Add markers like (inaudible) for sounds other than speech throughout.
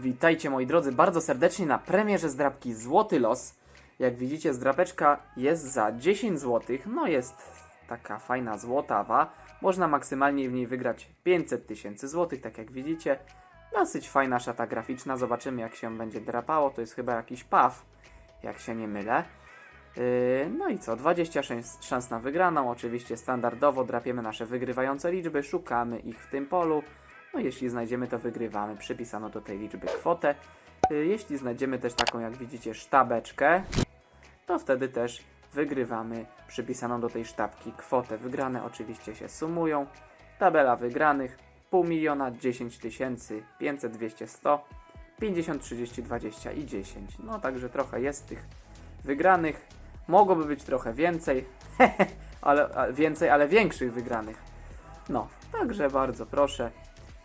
Witajcie moi drodzy bardzo serdecznie na premierze zdrabki Złoty Los. Jak widzicie zdrapeczka jest za 10 zł, no jest taka fajna złotawa. Można maksymalnie w niej wygrać 500 tysięcy złotych, tak jak widzicie. Dosyć fajna szata graficzna, zobaczymy jak się będzie drapało, to jest chyba jakiś paw, jak się nie mylę. Yy, No i co, 20 szans, szans na wygraną, oczywiście standardowo drapiemy nasze wygrywające liczby, szukamy ich w tym polu. No jeśli znajdziemy to wygrywamy, przypisano do tej liczby kwotę. Yy, Jeśli znajdziemy też taką jak widzicie sztabeczkę, to wtedy też wygrywamy przypisaną do tej sztabki kwotę. Wygrane oczywiście się sumują. Tabela wygranych pół miliona, 10 tysięcy, 500, 200, 100, 50, 30, 20 i 10. No także trochę jest tych wygranych. Mogłoby być trochę więcej, (laughs) ale więcej, ale większych wygranych. No, także bardzo proszę.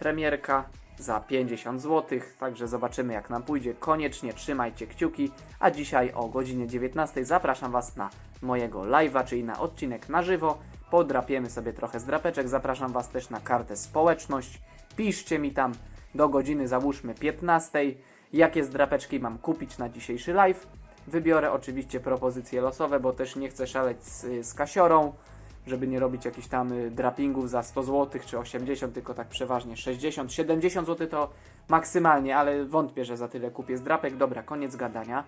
Premierka za 50 zł, także zobaczymy jak nam pójdzie. Koniecznie trzymajcie kciuki, a dzisiaj o godzinie 19 zapraszam Was na mojego live'a, czyli na odcinek na żywo. Podrapiemy sobie trochę z drapeczek, zapraszam Was też na kartę społeczność. Piszcie mi tam do godziny, załóżmy 15, jakie zdrapeczki mam kupić na dzisiejszy live. Wybiorę oczywiście propozycje losowe, bo też nie chcę szaleć z, z kasiorą, żeby nie robić jakichś tam y, drapingów za 100 zł czy 80, tylko tak przeważnie 60, 70 zł to maksymalnie, ale wątpię, że za tyle kupię z drapek. Dobra, koniec gadania.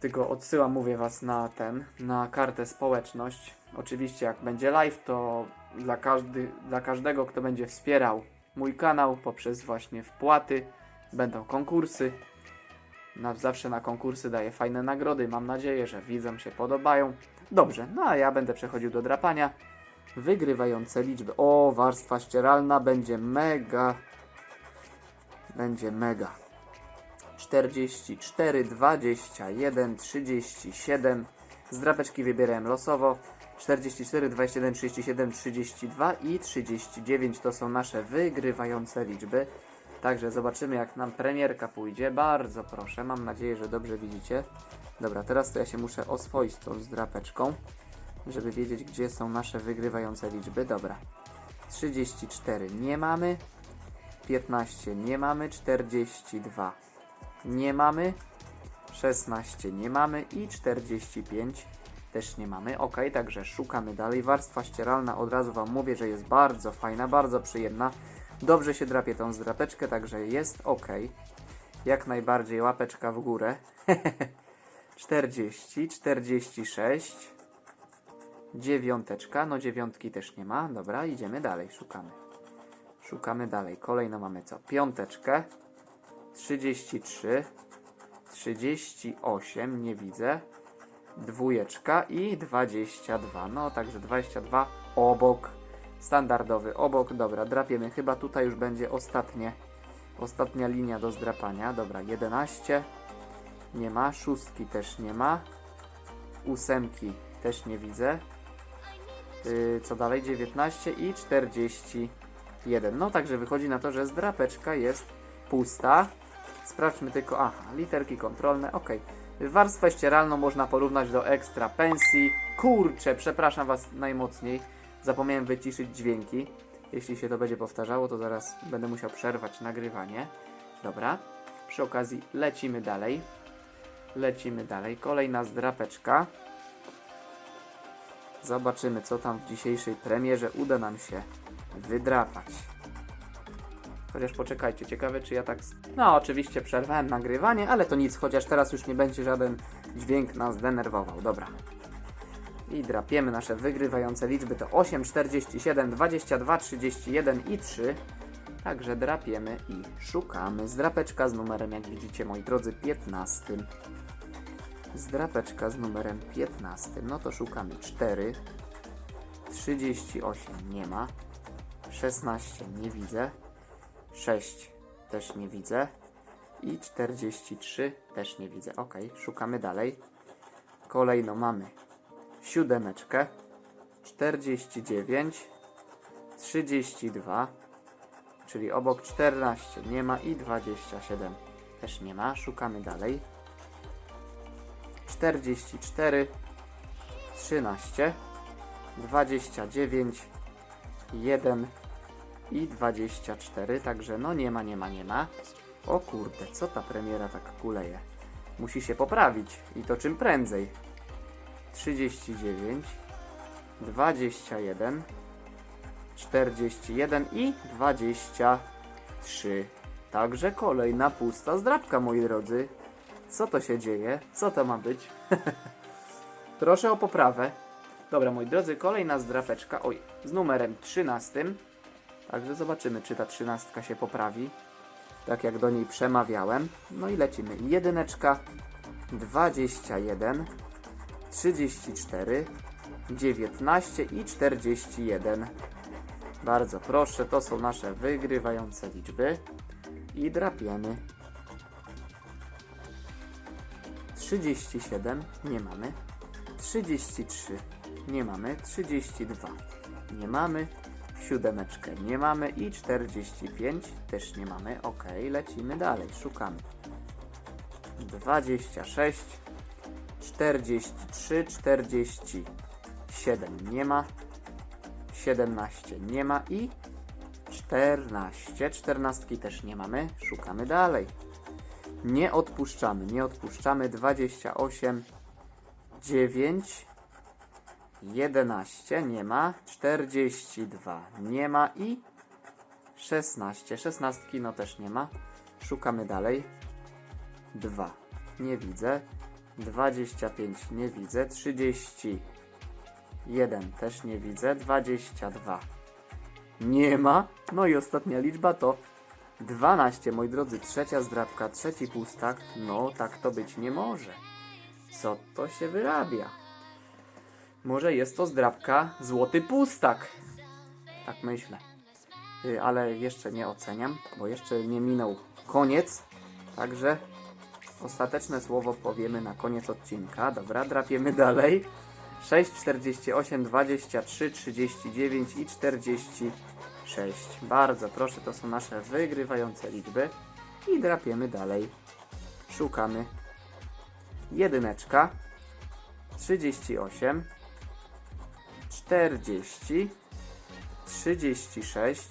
Tylko odsyłam, mówię Was na ten, na kartę społeczność. Oczywiście jak będzie live, to dla, każdy, dla każdego, kto będzie wspierał mój kanał poprzez właśnie wpłaty, będą konkursy. Na, zawsze na konkursy daję fajne nagrody. Mam nadzieję, że widzom się podobają. Dobrze, no a ja będę przechodził do drapania. Wygrywające liczby. O, warstwa ścieralna będzie mega. Będzie mega. 44, 21, 37. Z drapeczki wybierałem losowo. 44, 21, 37, 32 i 39 to są nasze wygrywające liczby. Także zobaczymy jak nam premierka pójdzie. Bardzo proszę, mam nadzieję, że dobrze widzicie. Dobra, teraz to ja się muszę oswoić tą zdrapeczką, żeby wiedzieć gdzie są nasze wygrywające liczby. Dobra, 34 nie mamy, 15 nie mamy, 42 nie mamy, 16 nie mamy i 45 też nie mamy. Ok, także szukamy dalej. Warstwa ścieralna od razu Wam mówię, że jest bardzo fajna, bardzo przyjemna. Dobrze się drapie tą zdrapeczkę, także jest ok. Jak najbardziej łapeczka w górę. (laughs) 40, 46, dziewiąteczka, no dziewiątki też nie ma. Dobra, idziemy dalej, szukamy. Szukamy dalej. Kolejno mamy co? Piąteczkę, 33, 38, nie widzę. Dwójeczka i 22. No, także 22 obok. Standardowy obok. Dobra, drapiemy. Chyba tutaj już będzie ostatnie, ostatnia linia do zdrapania. Dobra, 11. Nie ma. Szóstki też nie ma. Ósemki też nie widzę. Yy, co dalej? 19 i 41. No, także wychodzi na to, że zdrapeczka jest pusta. Sprawdźmy tylko, aha, literki kontrolne, ok. Warstwę ścieralną można porównać do ekstra pensji. Kurczę, przepraszam Was najmocniej. Zapomniałem wyciszyć dźwięki. Jeśli się to będzie powtarzało, to zaraz będę musiał przerwać nagrywanie. Dobra, przy okazji lecimy dalej. Lecimy dalej. Kolejna zdrapeczka. Zobaczymy, co tam w dzisiejszej premierze uda nam się wydrapać. Chociaż poczekajcie, ciekawe czy ja tak. No, oczywiście przerwałem nagrywanie, ale to nic, chociaż teraz już nie będzie żaden dźwięk nas denerwował. Dobra. I drapiemy nasze wygrywające liczby to 8, 47, 22, 31 i 3. Także drapiemy i szukamy. Zdrapeczka z numerem, jak widzicie, moi drodzy, 15. Zdrapeczka z numerem 15. No to szukamy 4. 38 nie ma. 16 nie widzę. 6 też nie widzę. I 43 też nie widzę. Ok, szukamy dalej. Kolejno mamy siódemeczkę, 49, 32, czyli obok 14 nie ma i 27 też nie ma. Szukamy dalej. 44, 13, 29, 1 i 24, także no nie ma, nie ma, nie ma. O kurde, co ta premiera tak kuleje? Musi się poprawić i to czym prędzej. 39, 21, 41 i 23. Także kolejna pusta zdrabka, moi drodzy. Co to się dzieje? Co to ma być? (laughs) Proszę o poprawę. Dobra, moi drodzy, kolejna zdrapeczka. Oj, z numerem 13. Także zobaczymy, czy ta trzynastka się poprawi. Tak jak do niej przemawiałem. No i lecimy. Jedyneczka, 21, 34, 19 i 41. Bardzo proszę, to są nasze wygrywające liczby. I drapiemy. 37 nie mamy. 33 nie mamy. 32 nie mamy. Siódemeczkę nie mamy i 45 też nie mamy. Ok, lecimy dalej, szukamy. 26, 43, 47 nie ma. 17 nie ma i 14. 14 też nie mamy. Szukamy dalej. Nie odpuszczamy, nie odpuszczamy. 28, 9, 11 nie ma. 42 nie ma i 16. 16 no też nie ma. Szukamy dalej. 2 nie widzę. 25 nie widzę. 31 też nie widzę. 22 nie ma. No i ostatnia liczba to 12, moi drodzy. Trzecia zdrabka, trzeci pustak. No, tak to być nie może. Co to się wyrabia? Może jest to zdrabka złoty pustak. Tak myślę. Y, Ale jeszcze nie oceniam, bo jeszcze nie minął koniec. Także ostateczne słowo powiemy na koniec odcinka. Dobra, drapiemy dalej. 6, 48, 23, 39 i 46. Bardzo proszę, to są nasze wygrywające liczby. I drapiemy dalej. Szukamy. Jedyneczka. 38. 40. 36.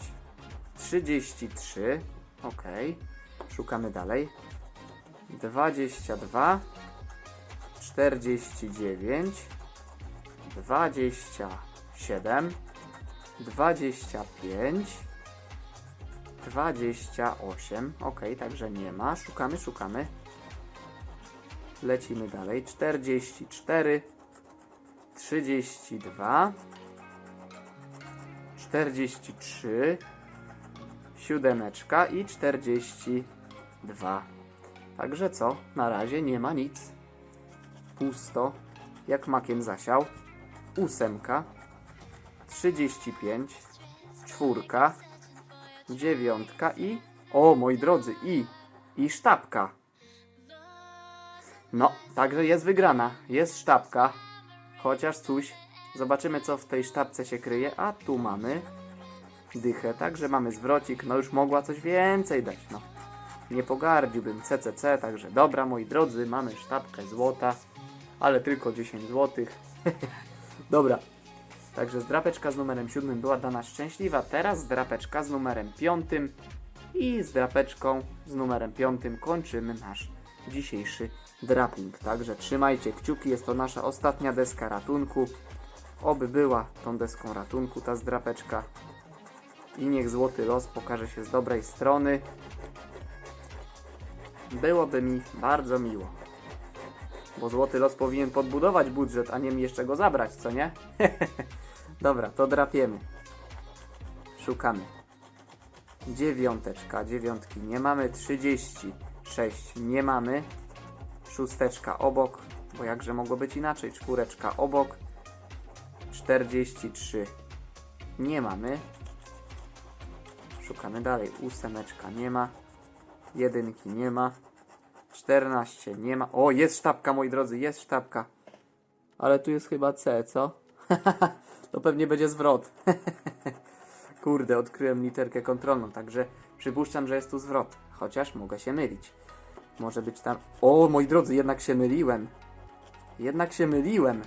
33. Ok. Szukamy dalej. 22. 49. 27, 25, 28. Ok, także nie ma. Szukamy, szukamy. Lecimy dalej. 44, 32, 43, siódemeczka i 42. Także co? Na razie nie ma nic. Pusto. Jak makiem zasiał ósemka, 35, czwórka, dziewiątka i... O, moi drodzy, i... i sztabka. No, także jest wygrana. Jest sztabka. Chociaż coś. Zobaczymy, co w tej sztabce się kryje. A tu mamy dychę, także mamy zwrocik. No już mogła coś więcej dać, no. Nie pogardziłbym CCC, także dobra, moi drodzy, mamy sztabkę złota, ale tylko 10 złotych. (laughs) Dobra. Także zdrapeczka z numerem 7 była dla nas szczęśliwa. Teraz zdrapeczka z numerem 5 i z drapeczką z numerem 5 kończymy nasz dzisiejszy draping. Także trzymajcie kciuki, jest to nasza ostatnia deska ratunku. Oby była tą deską ratunku ta zdrapeczka. I niech złoty los pokaże się z dobrej strony. Byłoby mi bardzo miło. Bo złoty los powinien podbudować budżet, a nie mi jeszcze go zabrać, co nie? (laughs) Dobra, to drapiemy. Szukamy. Dziewiąteczka, dziewiątki nie mamy. 36 nie mamy. Szósteczka obok, bo jakże mogło być inaczej? Czwóreczka obok. 43 nie mamy. Szukamy dalej. Ósemeczka nie ma. Jedynki nie ma. 14 nie ma. O, jest sztabka, moi drodzy, jest sztabka. Ale tu jest chyba C, co? (laughs) to pewnie będzie zwrot. (laughs) Kurde, odkryłem literkę kontrolną, także przypuszczam, że jest tu zwrot. Chociaż mogę się mylić. Może być tam. O, moi drodzy, jednak się myliłem. Jednak się myliłem.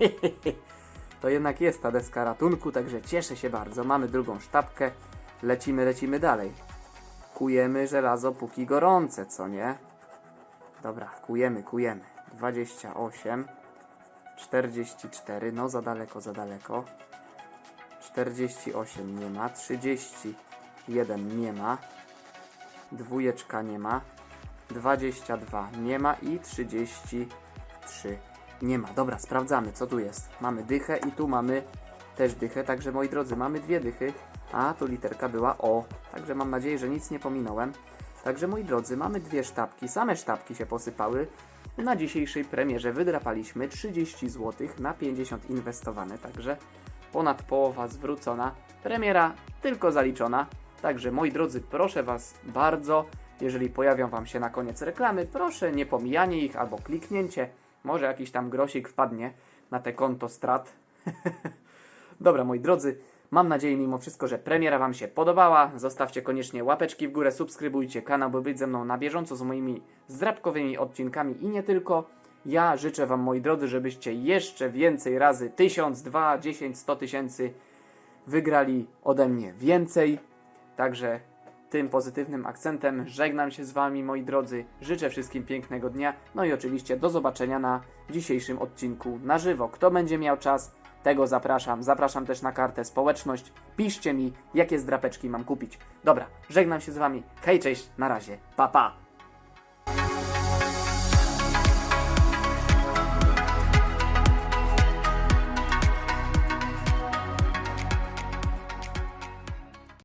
(laughs) to jednak jest ta deska ratunku, także cieszę się bardzo. Mamy drugą sztabkę. Lecimy, lecimy dalej. Kujemy żelazo póki gorące, co nie? Dobra, kujemy, kujemy. 28, 44, no za daleko, za daleko. 48 nie ma, 31 nie ma, dwójeczka nie ma, 22 nie ma i 33 nie ma. Dobra, sprawdzamy, co tu jest. Mamy dychę i tu mamy też dychę, także moi drodzy, mamy dwie dychy, a tu literka była O, także mam nadzieję, że nic nie pominąłem. Także moi drodzy, mamy dwie sztabki, same sztabki się posypały. Na dzisiejszej premierze wydrapaliśmy 30 zł na 50 inwestowane, także ponad połowa zwrócona. Premiera tylko zaliczona. Także moi drodzy, proszę Was bardzo, jeżeli pojawią Wam się na koniec reklamy, proszę nie pomijanie ich albo kliknięcie. Może jakiś tam grosik wpadnie na te konto strat. (laughs) Dobra, moi drodzy, mam nadzieję mimo wszystko, że premiera Wam się podobała. Zostawcie koniecznie łapeczki w górę, subskrybujcie kanał, by być ze mną na bieżąco z moimi zdrabkowymi odcinkami i nie tylko. Ja życzę Wam, moi drodzy, żebyście jeszcze więcej razy 1000, 2, 10, 100 tysięcy wygrali ode mnie więcej. Także tym pozytywnym akcentem żegnam się z Wami, moi drodzy. Życzę wszystkim pięknego dnia. No i oczywiście do zobaczenia na dzisiejszym odcinku na żywo. Kto będzie miał czas, tego zapraszam. Zapraszam też na kartę społeczność. Piszcie mi, jakie zdrapeczki mam kupić. Dobra, żegnam się z Wami. Hej, cześć, na razie. Pa, pa.